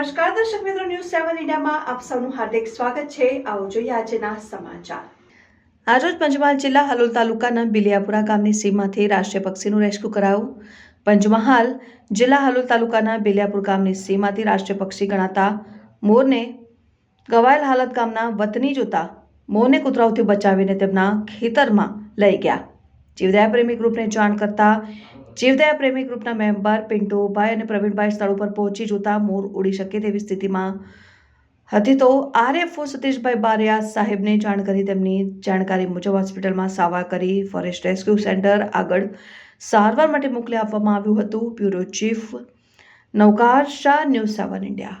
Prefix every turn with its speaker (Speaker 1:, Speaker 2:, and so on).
Speaker 1: સેવન ઇન્ડિયામાં આપ સૌનું હાર્દિક સ્વાગત છે. આવો જોઈએ આજના સમાચાર. આજરોજ પંચમહાલ જિલ્લા હલોલ તાલુકાના બિલિયાપુરા ગામની સીમમાંથી રાષ્ટ્રીય પક્ષીનું રેસ્ક્યુ કરાયું. પંચમહાલ જિલ્લા હલોલ તાલુકાના બિલિયાપુર ગામની સીમમાંથી રાષ્ટ્રીય પક્ષી ગણાતા મોરને ગવાયેલ હાલત ગામના વતની જોતા મોરને કૂતરાઓથી બચાવીને તેમના ખેતરમાં લઈ ગયા. જીવદયા પ્રેમી ગ્રુપને જાણ કરતા જીવદયા પ્રેમી ગ્રુપના મેમ્બર પિન્ટુભાઈ અને પ્રવીણભાઈ સ્થળ ઉપર પહોંચી જોતા મોર ઉડી શકે તેવી સ્થિતિમાં હતી. તો આરએફઓ સતીશભાઈ બારિયા સાહેબને જાણ કરી તેમની જાણકારી મુજબ હોસ્પિટલમાં સારવાર કરી ફોરેસ્ટ રેસ્ક્યુ સેન્ટર આગળ સારવાર માટે મોકલી આપવામાં આવ્યું હતું. Bureau chief Naukar Shah, news seven India.